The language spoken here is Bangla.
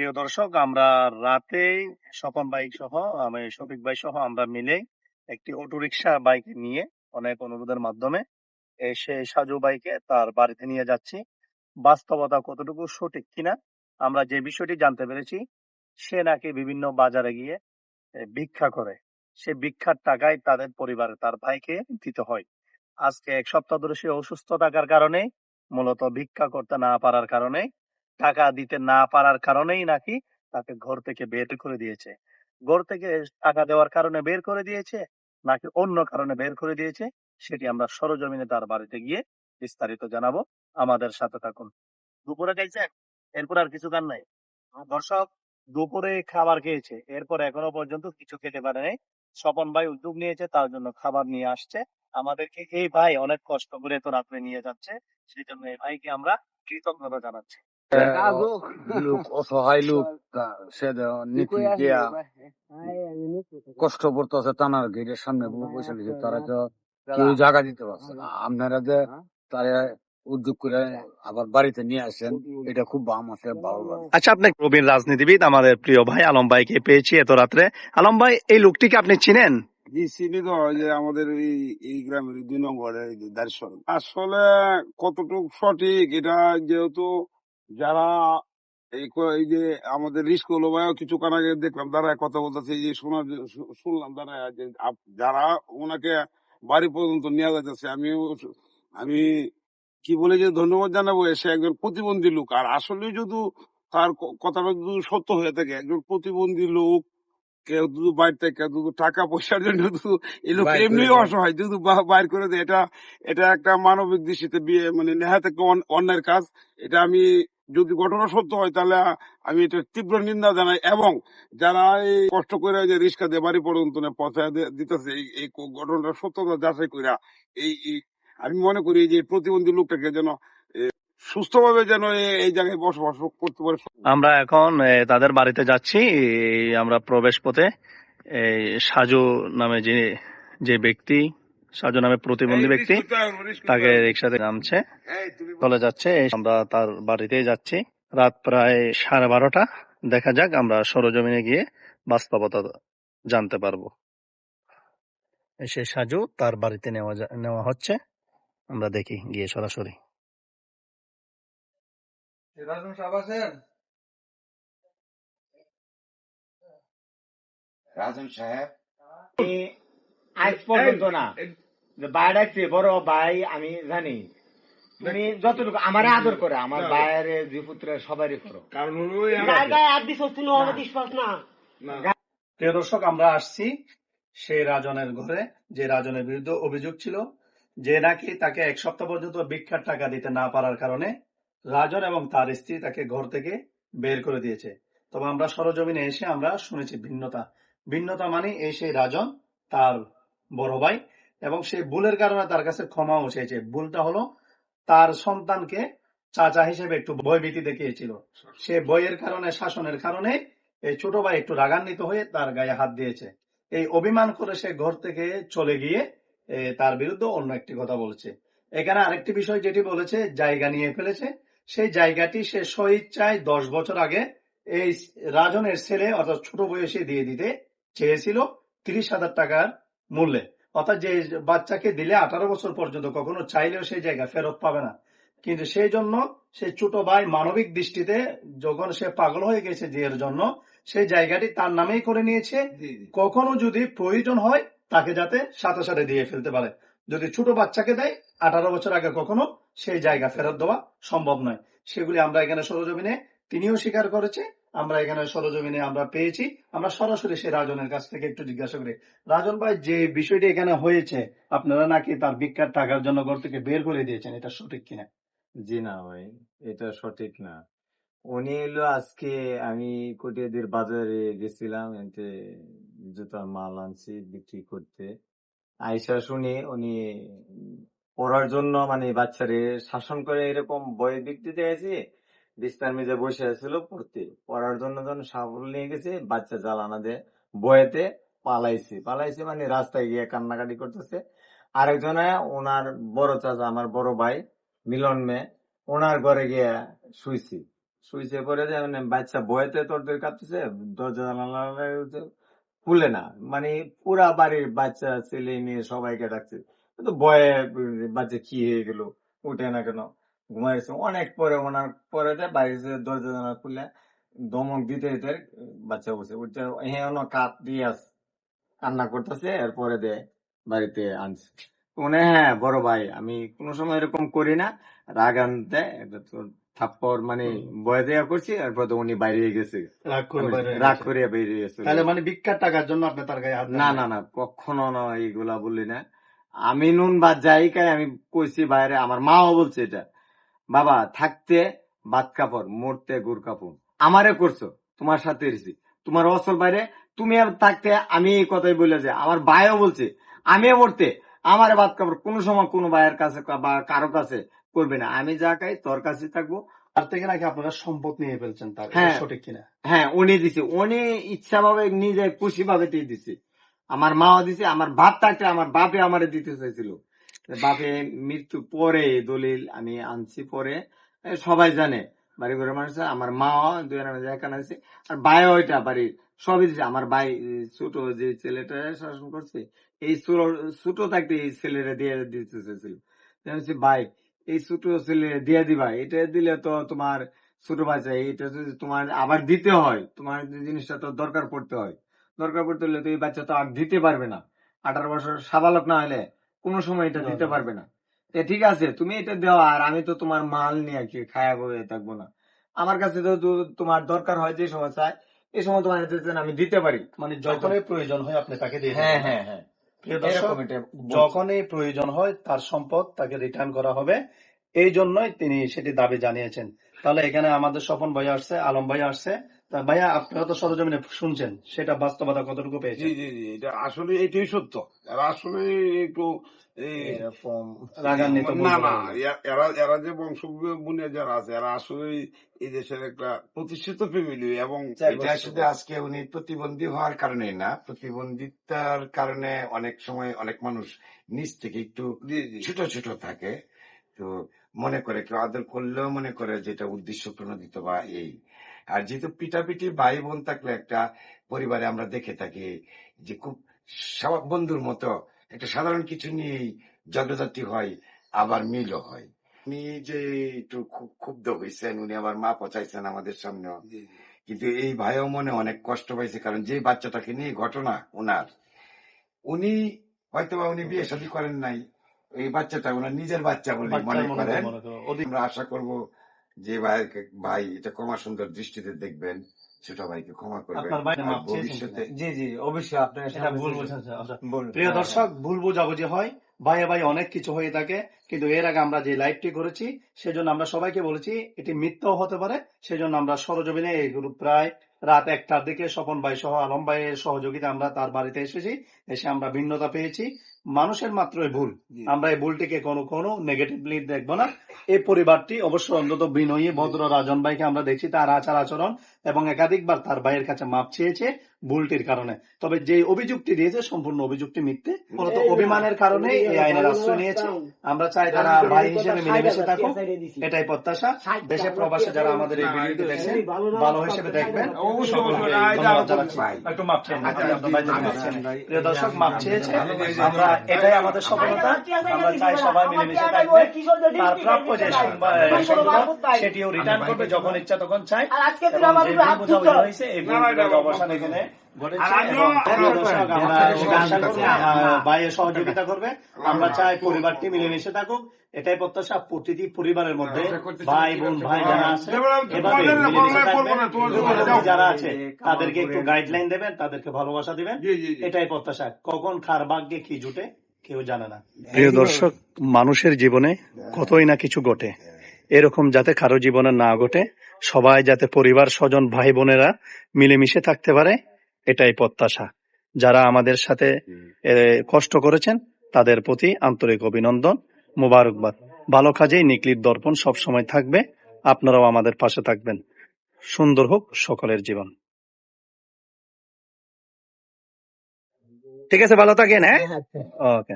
প্রিয় দর্শক, আমরা রাতেই স্বপন বাইক সহ আমি শফিক ভাই সহ আমরা মিলে একটি অটোরিকশা বাইক নিয়ে অনেক অনুরোধের মাধ্যমে এসে সাজু বাইকে তার বাড়িতে নিয়ে যাচ্ছি। বাস্তবতা কতটুকু সঠিক কিনা আমরা যে বিষয়টি জানতে পেরেছি, সে নাকি বিভিন্ন বাজারে গিয়ে ভিক্ষা করে। সে ভিক্ষার টাকায় তাদের পরিবারে তার ভাইকে দিতে হয়। আজকে এক সপ্তাহ ধরে সে অসুস্থ থাকার কারণে, মূলত ভিক্ষা করতে না পারার কারণে টাকা দিতে না পারার কারণেই নাকি তাকে ঘর থেকে বের করে দিয়েছে। ঘর থেকে টাকা দেওয়ার কারণে বের করে দিয়েছে, নাকি অন্য কারণে বের করে দিয়েছে, সেটি আমরা সরজমিনে তার বাড়িতে গিয়ে বিস্তারিত জানাব। আমাদের সাথে থাকুন। দুপুরে খাইছেন? এরপর আর কিছু গান নাই? দর্শক, দুপুরে খাবার খেয়েছে, এরপর এখনও পর্যন্ত কিছু খেতে পারে নাই। স্বপন ভাই উদ্যোগ নিয়েছে, তার জন্য খাবার নিয়ে আসছে। আমাদেরকে এই ভাই অনেক কষ্ট করে তো রাত্রে নিয়ে যাচ্ছে, সেই জন্য এই ভাইকে আমরা কৃতজ্ঞতা জানাচ্ছি। লোক অসহায় লোক সে দে- নীতি দিয়া কষ্ট পড়তেছে টানার গেটের সামনে বসে তারা তো কেউ জায়গা দিতে পারছে না। আপনারা যে তারা উদ্যোগ করে আবার বাড়িতে নিয়ে আসেন এটা খুব আমাকে ভালো লাগে। আচ্ছা আপনি প্রবীণ রাজনীতিবিদ আমাদের প্রিয় ভাই আলম ভাইকে পেয়েছি এত রাত্রে। আলম ভাই এই লোকটিকে আপনি চিনেন? জি চিনি তো যে আমাদের এই এই গ্রামের দুই নম্বরে এই যে দারেশ্বর। আসলে কতটুকু সঠিক এটা যেহেতু যারা এই যে আমাদের রিস্ক হলো ভাই কিছু কান আগে দেখলাম দাঁড়ায় কথা বলতেছে এই যে শোনা শুনলাম দাঁড়ায় যে যারা ওনাকে বাড়ি পর্যন্ত নিয়ে যাচ্ছে আমি আমি কি বলে যে ধন্যবাদ জানাব সে একজন প্রতিবন্ধী লোক। আর আসলে যদি তার কথাটা যদি সত্য হয়ে থাকে একজন প্রতিবন্ধী লোক কেউ শুধু বাইর থেকে কেউ শুধু টাকা পয়সার জন্য শুধু এই লোক এমনি অসহায় বা- বাইর করে দেয় এটা এটা একটা মানবিক দৃষ্টিতে বিয়ে মানে নেহাত একটা অন- অন্যায়ের কাজ এটা আমি যদি ঘটনা সত্য হয়, তাহলে আমি এটা তীব্র নিন্দা জানাই এবং যারা এই কষ্ট করে যে রিক্সা দিয়ে বাড়ি পর্যন্ত পৌঁছায় দিতেছে, এই ঘটনাটা সত্যতা যাচাই কইরা এই আমি মনে করি যে প্রতিবন্ধী লোকটাকে যেন সুস্থভাবে যেন এই জায়গায় বসবাস করতে পারে। আমরা এখন তাদের বাড়িতে যাচ্ছি আমরা প্রবেশ পথে সাজু নামে যে যে ব্যক্তি সাজু নামে প্রতিবন্ধী ব্যক্তি তাকে রিক্সাতে নামছে। চলে যাচ্ছে আমরা তার বাড়িতেই যাচ্ছি। রাত প্রায় সাড়ে বারোটা। দেখা যাক আমরা সরজমিনে গিয়ে বাস্তবতা জানতে পারব। সে সাজু তার বাড়িতে নেওয়া যা- নেওয়া হচ্ছে। আমরা দেখি গিয়ে সরাসরি। রাজন সাহেব আজ পর্যন্ত না। ভাই বড় ভাই আমি জানি। তুমি যতটুকু আমারে আদর করে আমার দুই পুত্রের সবারই করো। কারণ হলো। প্রিয় দর্শক আমরা আসছি সেই রাজনের ঘরে যে রাজনের বিরুদ্ধে অভিযোগ ছিল যে নাকি তাকে এক সপ্তাহ পর্যন্ত ভিক্ষার টাকা দিতে না পারার কারণে রাজন এবং তার স্ত্রী তাকে ঘর থেকে বের করে দিয়েছে। তবে আমরা সরজমিনে এসে আমরা শুনেছি ভিন্নতা। ভিন্নতা মানে এই সেই রাজন তার বড় ভাই, এবং সেই ভুলের কারণে তার কাছে ক্ষমাও চেয়েছে। ভুলটা হলো তার সন্তানকে চাচা হিসেবে একটু ভয়ভীতি দেখিয়েছিল। সে বইয়ের কারণে, শাসনের কারণে এই ছোট ভাই একটু রাগান্বিত হয়ে তার গায়ে হাত দিয়েছে। এই অভিমান করে সে ঘর থেকে চলে গিয়ে তার বিরুদ্ধে অন্য একটি কথা বলেছে। এখানে আরেকটি বিষয় যেটি বলেছে, জায়গা নিয়ে ফেলেছে। সেই জায়গাটি সে স্বইচ্ছায় দশ বছর আগে এই রাজনের ছেলে অর্থাৎ ছোট বয়সে দিয়ে দিতে চেয়েছিল। তিরিশ হাজার টাকার মূল্যে। অর্থাৎ যে বাচ্চাকে দিলে আঠারো বছর পর্যন্ত কখনো চাইলেও সেই জায়গা ফেরত পাবে না। কিন্তু সেই জন্য সে ছোট ভাই মানবিক দৃষ্টিতে যখন সে পাগল হয়ে গেছে বিয়ের জন্য সেই জায়গাটি তার নামেই করে নিয়েছে। কখনো যদি প্রয়োজন হয় তাকে যাতে সাথে সাথে দিয়ে ফেলতে পারে। যদি ছোট বাচ্চাকে দেয় আঠারো বছর আগে কখনো সেই জায়গা ফেরত দেওয়া সম্ভব নয়। সেগুলি আমরা এখানে সরজমিনে তিনিও স্বীকার করেছে। আমরা এখানে সরজমিনে আমরা পেয়েছি। আমরা সরাসরি সে রাজনের কাছ থেকে একটু জিজ্ঞাসা করি, রাজন ভাই, যে বিষয়টি এখানে হয়েছে, আপনারা নাকি তার ভিক্ষার টাকার জন্য ঘর থেকে বের করে দিয়েছেন, এটা সঠিক কিনা? জি না ভাই, এটা সঠিক না। উনি এলো আজকে, আমি কটিয়াদির বাজারে গেছিলাম, এতে জুতার মাল আনছি বিক্রি করতে। আইসা শুনে উনি পড়ার জন্য মানে বাচ্চারে শাসন করে এরকম বই বিক্রি গেছে বিস্তার মেজে বসে আছিল পড়তে, পড়ার জন্য যখন সাবল নিয়ে গেছে, বাচ্চা জ্বালানা দিয়ে বয়েতে পালাইছে। পালাইছে মানে রাস্তায় গিয়ে কান্নাকাটি করতেছে। আরেকজনে, ওনার বড় চাচা, আমার বড় ভাই, মিলন মেয়ে, ওনার ঘরে গিয়ে শুইছি। শুইছে পরে যে মানে বাচ্চা বয়েতে তোর কাঁপতেছে, দরজা জানালা খুলে না। মানে পুরা বাড়ির বাচ্চা, ছেলে মেয়ে সবাইকে ডাকছে। তো ভয়ে বাচ্চা কি হয়ে গেল, উঠে না কেন? ঘুমাইছে অনেক পরে ওনার পরে দেয় বাইরে দরজা জানালা খুলে দমক দিতে দিতে বাচ্চা বসে। উঠতে হ্যাঁ কাপ দিয়ে আস কান্না করতেছে এরপরে দেয় বাড়িতে আনছে। মনে হ্যাঁ বড় ভাই আমি কোনো সময় এরকম করি না। রাগ আনতে থাপ্পড় মানে বয়ে দেওয়া করছি। এরপর তো উনি বাইরে গেছে। রাগ করে বাইরে গেছে। বেরিয়ে গেছে। তাহলে মানে ভিক্ষার টাকার জন্য আপনি তার গায়ে না না না কখনো না এইগুলা বললি না। আমি নুন ভাত যাই খাই আমি কইছি বাইরে আমার মাও বলছে এটা। বাবা থাকতে ভাত কাপড় মরতে গুড় কাপড়। আমারে করছ তোমার সাথে এসেছি। তোমার অসল বাইরে তুমি থাকতে আমি এই কথাই বলে যে আমার ভাইও বলছে আমিও মরতে। আমার ভাত কাপড় কোনো সময় কোনো ভাইয়ের কাছে বা কারও কাছে করবে না। আমি যা খাই তোর কাছে থাকব। তার থেকে নাকি আপনারা সম্পদ নিয়ে ফেলছেন তার হ্যাঁ। সঠিক কিনা? হ্যাঁ উনি দিছে। উনি ইচ্ছা ভাবে নিজে খুশি ভাবে দিয়ে দিছে। আমার মাও দিছে আমার বাপ থাকতে আমার বাপে আমারে দিতে চাইছিল। বাপে মৃত্যু পরে দলিল আমি আনছি পরে সবাই জানে। বাড়ি ঘরের মানুষ আমার মা দুই এখানে আছে, আর ভাই ওইটা বাড়ি সবই আমার ভাই ছোট যে ছেলেটা শাসন করছে, এই ছোট- থাকতে এই ছেলেটা দিয়ে দিতে চাইছিল আমি ভাই, এই ছোট ছেলে দিয়ে দিবা, এটা দিলে তো তোমার ছোট বাচ্চা, এটা যদি তোমার আবার দিতে হয়, তোমার জিনিসটা তো দরকার পড়তে হয়। দরকার পড়তে হলে তো এই বাচ্চা তো আর দিতে পারবে না। আঠারো বছর সাবালক না হলে কোনো সময় এটা দিতে পারবে না। ঠিক আছে তুমি এটা দেওয়া আর আমি তো তোমার মাল নিয়ে কি খায়া বয়ে থাকব না। আমার কাছে তো তোমার দরকার হয় যে সময় চাই এই সময় তোমার আমি দিতে পারি। মানে যখনই প্রয়োজন হয় আপনি তাকে দিয়ে হ্যাঁ হ্যাঁ হ্যাঁ। যখনই প্রয়োজন হয় তার সম্পদ তাকে রিটার্ন করা হবে। এই জন্যই তিনি সেটি দাবি জানিয়েছেন। তাহলে এখানে আমাদের স্বপন ভাই আসছে আলম ভাই আসছে। তা ভাইয়া আপনারা তো সরজমিনে শুনছেন সেটা বাস্তবতা কতটুকু জি জি জি এটা আসলে এটাই সত্য। এরা আসলে একটু এরকম রাগান্বিত না না এরা এরা যে বংশ বুনে যারা আছে এরা আসলে এই দেশের একটা প্রতিষ্ঠিত ফ্যামিলি এবং এটা শুধু আজকে উনি প্রতিবন্ধী হওয়ার কারণে না। প্রতিবন্ধিতার কারণে অনেক সময় অনেক মানুষ নিচ থেকে একটু ছোট ছোট থাকে। তো মনে করে কেউ আদর করলেও মনে করে যেটা উদ্দেশ্য প্রণোদিত বা এই। আর যেহেতু পিটাপিটি ভাই বোন থাকলে একটা পরিবারে আমরা দেখে থাকি যে খুব বন্ধুর মতো একটা সাধারণ কিছু নিয়েই ঝগড়াঝাটি হয় আবার মিলও হয়। উনি যে একটু খুব ক্ষুব্ধ হয়েছেন উনি আবার মা পচাইছেন আমাদের জি। কিন্তু এই ভাইও মনে অনেক কষ্ট পাইছে কারণ যে বাচ্চাটাকে নিয়ে ঘটনা ওনার উনি হয়তো উনি বিয়ে শাদী করেন নাই এই বাচ্চাটা ওনার নিজের বাচ্চা বলে মনে করেন। আমরা আশা করব যে ভাইকে ভাই এটা ক্ষমা সুন্দর দৃষ্টিতে দেখবেন ছোট ভাইকে ক্ষমা করবেন। ভাই ভবিষ্যতে জি জি অবশ্যই আপনার সেটা ভুল আচ্ছা। প্রিয় হ্যাঁ, দর্শক ভুল বোঝাবুঝি হয়। ভাইয়া ভাই অনেক কিছু হয়ে থাকে কিন্তু এর আগে আমরা যে লাইভটি করেছি সেজন্য আমরা সবাইকে বলেছি এটি মিথ্যাও হতে পারে সেজন্য আমরা সরজমিনে এই গ্রুপ প্রায় রাত একটার দিকে স্বপন ভাই সহ আলম ভাইয়ের সহযোগিতা আমরা তার বাড়িতে এসেছি। এসে আমরা ভিন্নতা পেয়েছি। মানুষের মাত্রই ভুল। আমরা এই ভুলটিকে কোনো কোনো নেগেটিভলি দেখব না। এই পরিবারটি অবশ্যই অন্তত বিনয়ী ভদ্র রাজন ভাইকে আমরা দেখছি। তার আচার আচরণ এবং একাধিকবার তার ভাইয়ের কাছে মাপ চেয়েছে। ভুলটির কারণে। তবে যে অভিযুক্তি দিয়েছে সম্পূর্ণ অভিযুক্তি মিথ্যে। মূলত অভিমানের কারণে এই আইনের আশ্রয় নিয়েছে। আমরা চাই তারা ভাই হিসেবে মিলেমিশে থাকুক। এটাই প্রত্যাশা। দেশে প্রবাসে যারা আমাদের এই ভিডিওটি দেখছেন ভালো হিসেবে দেখবেন। প্রিয় দর্শক মাপ চেয়েছে। আমরা এটাই আমাদের সফলতা। আমরা চাই সবাই মিলেমিশে থাকবে। তার প্রাপ্য যে সেটিও রিটার্ন করবে যখন ইচ্ছা তখন চাই। তুলছ। হয়েছে এই অবসান এখানে করছি সহযোগিতা করবে। আমরা চাই পরিবারটি মিলেমিশে থাকুক। এটাই প্রত্যাশা প্রতিটি পরিবারের মধ্যে। ভাই বোন ভাই যারা আছে থাকবেন। এবং যারা আছে তাদেরকে একটু গাইডলাইন দেবেন তাদেরকে ভালোবাসা দিবেন। এটাই প্রত্যাশা। কখন খার ভাগ্যে কি জুটে কেউ জানে না। প্রিয় দর্শক মানুষের জীবনে কতই না কিছু ঘটে। এরকম যাতে কারও জীবনে না ঘটে সবাই যাতে পরিবার স্বজন ভাই বোনেরা মিলেমিশে থাকতে পারে এটাই প্রত্যাশা। যারা আমাদের সাথে কষ্ট করেছেন তাদের প্রতি আন্তরিক অভিনন্দন মোবারকবাদ। ভালো কাজেই নিকলির দর্পণ সবসময় থাকবে আপনারাও আমাদের পাশে থাকবেন। সুন্দর হোক সকলের জীবন। ঠিক আছে ভালো থাকেন হ্যাঁ। ওকে।